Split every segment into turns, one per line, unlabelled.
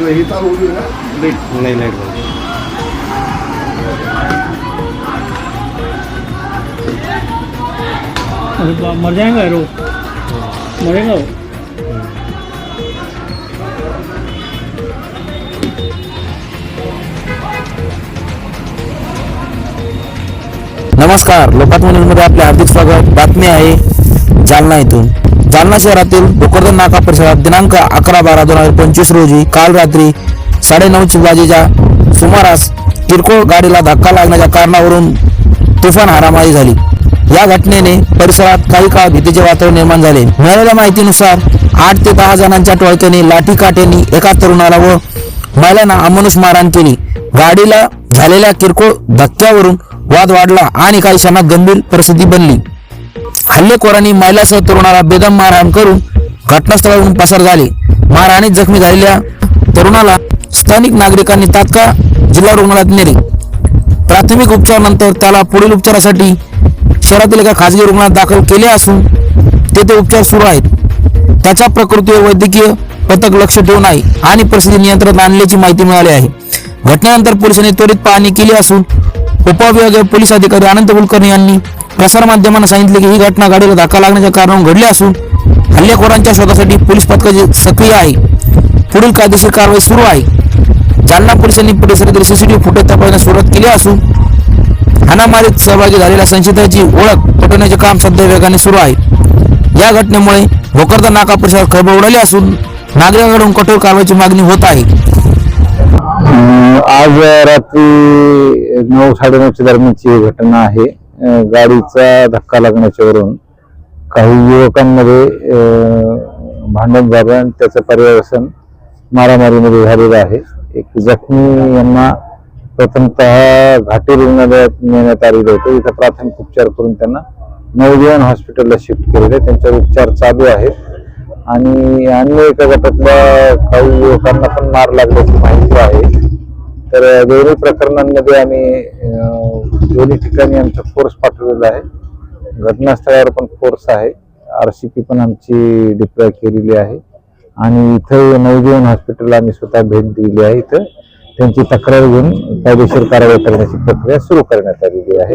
हे चालू होईल ना
नाही नाही
मर जाएगा रो. मरेगा वो
नमस्कार लोकात मध्ये आपले हार्दिक स्वागत. बातमी आहे जालना येथून जालना शहरातील भोकरदन नाका परिसरात दिनांक अकरा बारा दोन हजार पंचवीस रोजी काल रात्री साडेनऊची वाजेच्या सुमारास किरकोळ गाडीला धक्का लागण्याच्या कारणावरून तुफान हारामारी झाली. या घटनेने परिसरात काही काळ भीतीचे वातावरण निर्माण झाले. मिळालेल्या माहितीनुसार आठ ते दहा जणांच्या टोळक्याने लाठी काठ्यांनी एका तरुणाला व महिलांना अमानुष मारहाण केली. गाडीला झालेल्या किरकोळ धक्क्यावरून वाद वाढला आणि काही क्षणात गंभीर परिस्थिती बनली. हल्लेखोरांनी महिलासह तरुणाला बेदम मारहाण करून घटनास्थळावरून पसार झाले. मारहाणीत जखमी झालेल्या तरुणाला स्थानिक नागरिकांनी तात्काळ जिल्हा रुग्णालयात नेले. प्राथमिक उपचारानंतर त्याला पुढील उपचारासाठी शहरातील एका खासगी रुग्णालयात दाखल केले असून तेथे उपचार सुरू आहेत. त्याच्या प्रकृतीवर वैद्यकीय पथक लक्ष ठेवून आहे आणि परिस्थिती नियंत्रणात आणल्याची माहिती मिळाली आहे. घटनेनंतर पोलिसांनी त्वरित पाहणी केली असून उपविभागीय पोलीस अधिकारी अनंत कुलकर्णी यांनी प्रसारमाध्यमांना सांगितले की ही घटना गाडीला धक्का लागण्याच्या कारण घडली असून हल्लेखोरांच्या शोधासाठी पोलीस पथकाचे सक्रिय आहे. पुढील कायदेशीर कारवाई सुरू आहे. जालना पोलिसांनी परिसरातील सीसीटीव्ही फुटेज तपासण्यास सुरुवात केली असून हाणामारीत सहभागी झालेल्या संशयिताची ओळख पटवण्याचे काम सध्या वेगाने सुरू आहे. या घटनेमुळे भोकरदा नाका परिसरात खळबळ उडाली असून नागरिकांकडून कठोर कारवाईची मागणी होत आहे.
आज रात्री नऊ साडेनऊच्या दरम्यानची घटना आहे. गाडीचा धक्का लागण्याच्यावरून काही युवकांमध्ये भांडण झालं आणि त्याचं पर्यवसन मारामारीमध्ये झालेलं आहे. एक जखमी यांना प्रथमतः घाटी रुग्णालयात नेण्यात आलेलं होतं. इथं प्राथमिक उपचार करून त्यांना नवजीवन हॉस्पिटलला शिफ्ट केलेलं आहे त्यांच्यावर उपचार चालू आहेत. आणि अन्य एका गटातल्या काही युवकांना पण मार लागल्याची माहिती आहे. तर दोन्ही प्रकरणांमध्ये आम्ही दोन्ही ठिकाणी आमचा फोर्स पाठवलेला आहे. घटनास्थळावर पण फोर्स आहे. आर सी पी पण आमची डिप्लॉय केलेली आहे. आणि इथं नवजीवन हॉस्पिटलला आम्ही स्वतः भेट दिली आहे इथं. त्यांची तक्रार घेऊन कायदेशीर कारवाई करण्याची प्रक्रिया सुरू करण्यात आलेली आहे.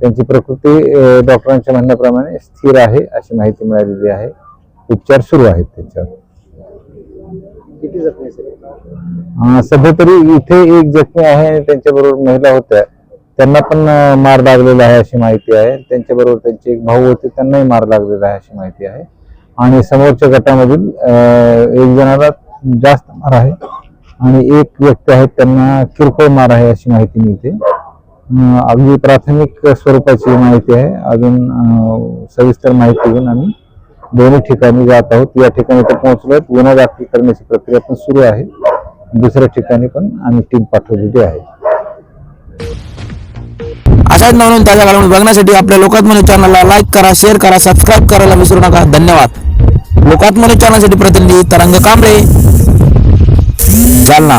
त्यांची प्रकृती डॉक्टरांच्या म्हणण्याप्रमाणे स्थिर आहे अशी माहिती मिळालेली आहे. उपचार सुरू आहेत त्याच्यावर. सध्या तरी इथे एक जखमी आहे आणि त्यांच्याबरोबर महिला होत्या. त्यांना पण मार लागलेला आहे अशी माहिती आहे. त्यांच्याबरोबर त्यांचे एक भाऊ होते त्यांनाही मार लागलेला आहे अशी माहिती आहे. आणि समोरच्या गटामधील एक जणाला जास्त मार आहे. आणि एक व्यक्ती आहेत त्यांना किरकोळ मार आहे अशी माहिती मिळते. अगदी प्राथमिक स्वरूपाची माहिती आहे. अजून सविस्तर माहिती घेऊन आम्ही दोन्ही ठिकाणी जात आहोत. या ठिकाणी तर पोहोचलो गुन्हा दाखल करण्याची प्रक्रिया पण सुरू आहे. दुसऱ्या ठिकाणी पण आम्ही टीम पाठवलेली आहे.
अशाच नवनवीन ताज्या घडामोडी बघण्यासाठी आपल्या लोकात्मनी चॅनलला लाईक करा शेअर करा सबस्क्राईब करायला विसरू नका. धन्यवाद. लोकात्मनी चॅनलसाठी प्रतिनिधी तरंग कांबळे. जालना